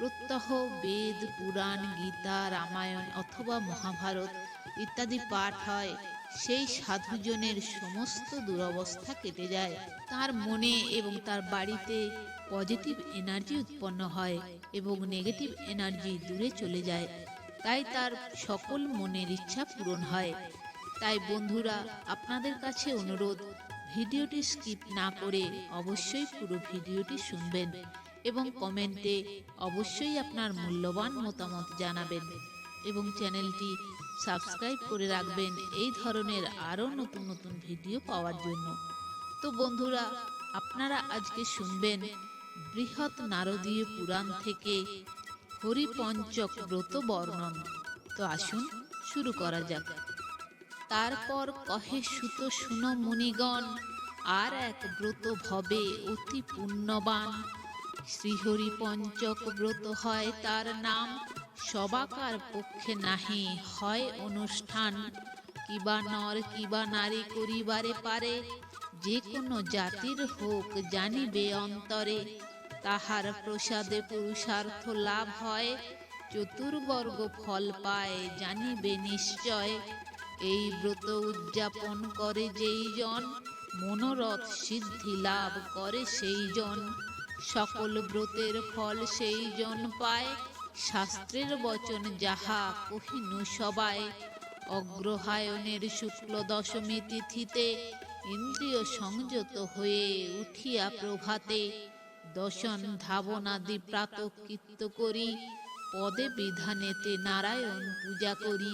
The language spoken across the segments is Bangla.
প্রত্যহ বেদ, পুরাণ, গীতা, রামায়ণ অথবা মহাভারত ইত্যাদি পাঠ হয়। সেই সাধুজনের সমস্ত দুরবস্থা কেটে যায়। তার মনে এবং তার বাড়িতে পজিটিভ এনার্জি উৎপন্ন হয় এবং নেগেটিভ এনার্জি দূরে চলে যায়। তাই তার সকল মনের ইচ্ছা পূরণ হয়। তাই বন্ধুরা, আপনাদের কাছে অনুরোধ, ভিডিওটি স্কিপ না করে অবশ্যই পুরো ভিডিওটি শুনবেন। এবং কমেন্টে অবশ্যই আপনার মূল্যবান মতামত জানাবেন এবং চ্যানেলটি সাবস্ক্রাইব করে রাখবেন এই ধরনের আরও নতুন নতুন ভিডিও পাওয়ার জন্য। তো বন্ধুরা, আপনারা আজকে শুনবেন বৃহৎ নারদীয় পুরাণ থেকে হরিপঞ্চক ব্রত বর্ণন। তো আসুন শুরু করা যাক। তারপর কহে সুত, শুন মুনিগণ, আর এক ব্রত ভবে অতি পুণ্যবান। শ্রীহরি পঞ্চক ব্রত হয় তার নাম। সবাকার পক্ষে নাহি হয় অনুষ্ঠান। কিবা নর, কিবা নারী করিবারে পারে। যে কোনো জাতির হোক জানিবে অন্তরে। তাহার প্রসাদে পুরুষার্থ লাভ হয়। চতুর্বর্গ ফল পায়, জানিবে নিশ্চয়। এই ব্রত উদযাপন করে যেই জন মনোরথ সিদ্ধি লাভ করে সেই জন সকল ব্রতের ফল সেই জন পায়, শাস্ত্রের বচন যাহা কহিনু সবাই অগ্রহায়ণের শুক্ল দশমী তিথিতে ইন্দ্রিয় সংযত হয়ে উঠিয়া প্রভাতে দশন ধাবনাদি প্রাতকৃত্য করি, পদে বিধানেতে নারায়ণ পূজা করি।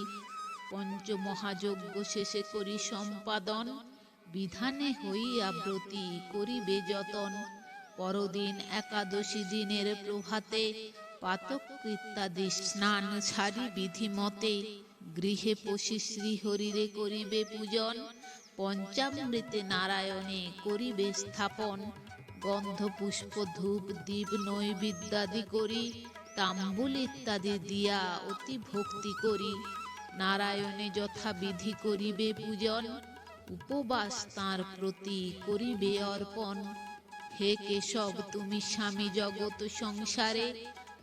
পঞ্চমহাযজ্ঞ শেষে করি সম্পাদন, বিধানে হইয়া ব্রতী করিবে যতন। পরদিন একাদশী দিনের প্রভাতে পাতকৃত্যাদি স্নান ছাড়ি বিধিমতে গৃহে পশি শ্রীহরিরে করিবে পূজন, পঞ্চামৃতে নারায়ণে করিবে স্থাপন গন্ধ পুষ্প ধূপ, দীপ, নৈবিদ্যাদি করি, তাম্বুল ইত্যাদি দিয়া অতি ভক্তি করি। নারায়ণে যথাবিধি করিবে পূজন, উপবাস তাঁর প্রতি করিবে অর্পণ। হে কেশব, তুমি স্বামী জগৎ সংসারে,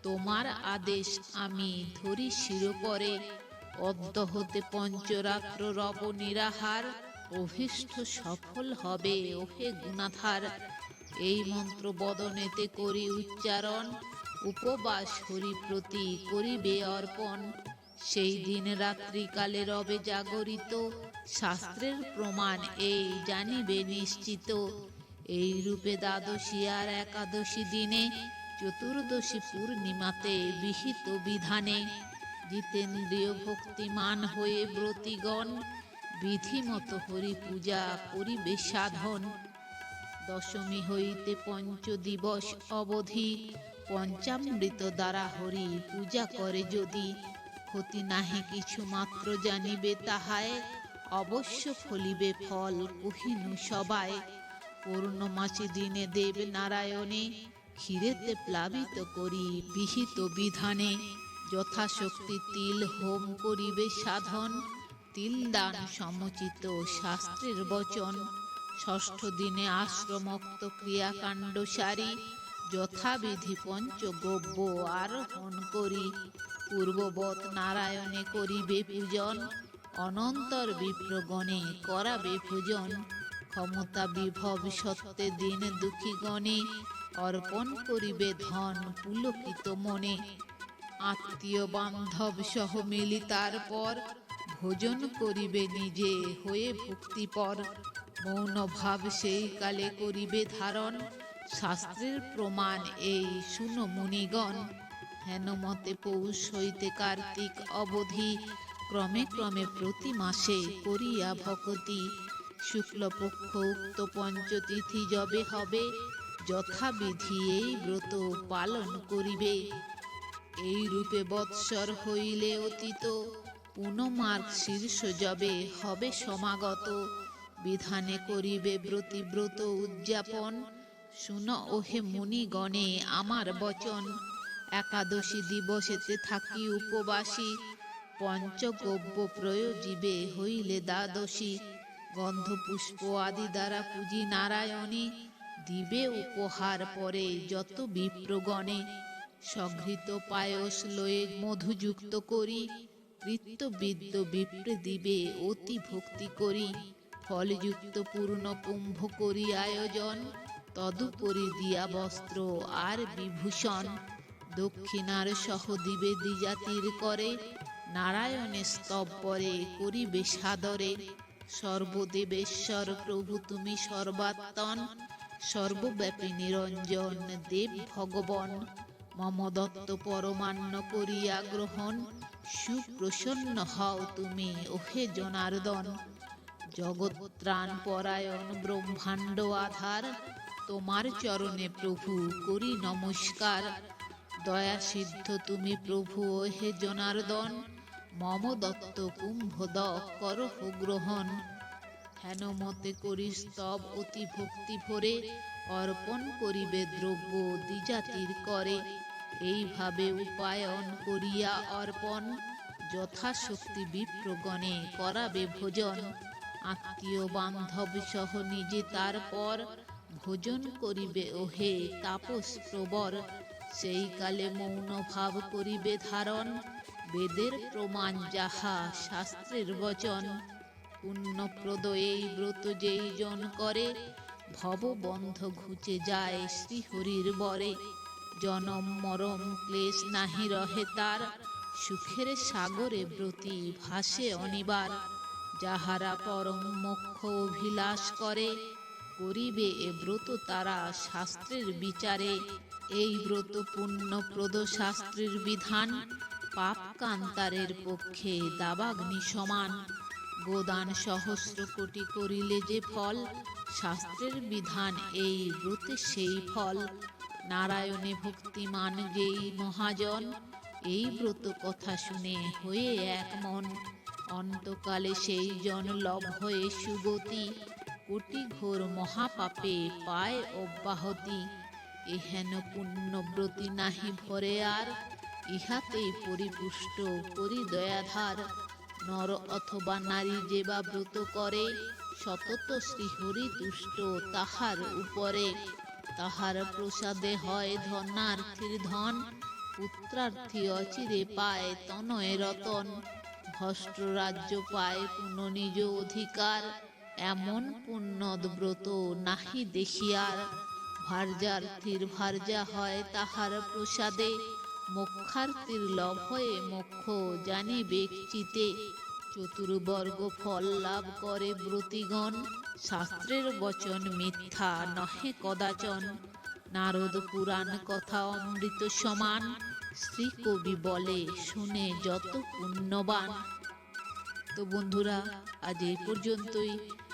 তোমার আদেশ আমি ধরি শিরোপরে। অদ্য হতে পঞ্চরাত্র রব নিরাহার, অভীষ্ট সফল হবে ওহে গুণাধার। এই মন্ত্র বদনেতে করি উচ্চারণ, উপবাস হরি প্রতি করিবে অর্পণ। সেই দিন রাত্রিকালে রবে জাগরিত, শাস্ত্রের প্রমাণ এই জানিবে নিশ্চিত। এই রূপে দ্বাদশী আর একাদশী দিনে চতুর্দশী পূর্ণিমাতে বিহিত বিধানে জিতেন্দ্রীয় ভক্তিমান হয়ে ব্রতিগণ বিধিমত হরি পূজা করিবে সাধন। দশমী হইতে পঞ্চ দিবস অবধি পঞ্চামৃত দ্বারা হরি পূজা করে যদি ক্ষতি নাহি কিছু মাত্র জানিবে তাহায়, অবশ্য ফলিবে ফল, কহিনু সবাই পূর্ণমাসী দিনে দেব নারায়ণে ক্ষীরেতে প্লাবিত করি বিহিত বিধানে। যথাশক্তি তিল হোম করিবে সাধন, তিল দান সমচিত শাস্ত্রের বচন। ষষ্ঠ দিনে আশ্রমক্ত ক্রিয়াকাণ্ড সারি, যথাবিধি পঞ্চগব্য আরোহণ করি। পূর্ববৎ নারায়ণে করিবে পূজন, অনন্তর বিপ্রগণে করাবে পূজন ক্ষমতা বিভব সত্যে দিন দুঃখী গণে, অর্পণ করিবে ধন পুলকিত মনে। আত্মীয় বান্ধব সহ মিলি তারপর ভোজন করিবে নিজে হয়ে ভক্তিপর। মৌনভাব সেই কালে করিবে ধারণ, শাস্ত্রের প্রমাণ এই শুনো মুনিগণ। হেনমতে পৌষ হইতে কার্তিক অবধি, ক্রমে ক্রমে প্রতি মাসে করিয়া ভকতি। শুক্লপক্ষ উক্ত পঞ্চতিথি যবে হবে, যথাবিধি এই ব্রত পালন করিবে। এই রূপে বৎসর হইলে অতীত, পুনমার্গ শীর্ষ যবে হবে সমাগত। বিধানে করিবে ব্রতিব্রত উদযাপন, শুন ওহে মুনিগণে আমার বচন। একাদশী দিবসেতে থাকি উপবাসী, পঞ্চগব্য প্রয়োজীবে হইলে দ্বাদশী। গন্ধপুষ্প আদি দ্বারা পুজি নারায়ণী দিবে উপহার পরে যত বিপ্রগণে। সংঘৃত পায়স লয়ে মধুযুক্ত করি কৃত্যবিদ্য বিপ্রে দিবে অতি ভক্তি করি। ফলযুক্ত পূর্ণ কুম্ভ করি আয়োজন, তদুপরি দিয়া বস্ত্র আর বিভূষণ। দক্ষিণার সহ দিবে দ্বিজাতির করে, নারায়ণে স্তব পরে করিবে সাদরে। সর্বদেবেশ্বর প্রভু, তুমি সর্বাত্মন। সর্বব্যাপী নিরঞ্জন দেব ভগবন। মম দত্ত পরমান্ন করিয়া গ্রহণ। সুপ্রসন্ন হও তুমি, ওহে জনার্দন। জগৎত্রাণ পরায়ণ ব্রহ্মাণ্ড আধার। তোমার চরণে প্রভু, করি নমস্কার। দয়া সিদ্ধ তুমি প্রভু, ওহে জনার্দন। মম দত্ত কুম্ভ দ করহ গ্রহণ। হেনমতে করি স্তব অতি ভক্তি ভরে, অর্পণ করিবে দ্রব্য দ্বিজাতির করে। এইভাবে উপায়ন করিয়া অর্পণ, যথাশক্তি বিপ্রগণে করাবে ভোজন। আত্মীয় বান্ধব সহ নিজে তারপর ভোজন করিবে ওহে তাপস প্রবর সেই কালে মৌন ভাব করিবে ধারণ। বেদের প্রমাণ যাহা শাস্ত্রের বচন, পুণ্যপ্রদ এই ব্রত যেই জন করে, ভববন্ধ ঘুচে যায় শ্রীহরির বরে। জনম মরম ক্লেশ নাহি রহে তার, সুখের সাগরে ব্রতি ভাসে অনিবার। যাহারা পরম মোক্ষ অভিলাষ করে, করিবে এ ব্রত তারা শাস্ত্রের বিচারে। এই ব্রত পুণ্যপ্রদ শাস্ত্রের বিধান পাপ কান্তারের পক্ষে দাবাগ্নি সমান। গোদান সহস্র কোটি করিলে যে ফল, শাস্ত্রের বিধান এই ব্রতে সেই ফল। নারায়ণে ভক্তিমান যেই মহাজন, এই ব্রত কথা শুনে হয়ে এক মন। অন্তকালে সেই জন লভ হয়ে সুগতি, কোটি ঘোর মহাপাপে পায় অব্যাহতি। এহেন পুণ্যব্রতী নাহি ভরে আর ইহাতেই পরিপুষ্ট করি দয়াধার নর অথবা নারী যে বা ব্রত করে, সতত শ্রীহরি তুষ্ট তাহার উপরে। তাহার প্রসাদে হয় ধনার্থীর ধন, পুত্রার্থী অচিরে পায় তনয় রতন। ভষ্ট্র রাজ্য পায় পুনঃ নিজ অধিকার, এমন পুণ্যদ ব্রত নাহি দেখিয়ার। ভার্যার্থীর ভার্যা হয় তাহার প্রসাদে মোক্ষার্থীর লভ হয়ে মোক্ষ জানিবে চিতে চতুর্বর্গ ফল লাভ করে ব্রতিগণ। শাস্ত্রের বচন মিথ্যা নহে কদাচন। নারদ পুরাণ কথা অমৃত সমান। শ্রী কবি বলে, শুনে যত পুণ্যবান। তো বন্ধুরা, আজ এই পর্যন্তই।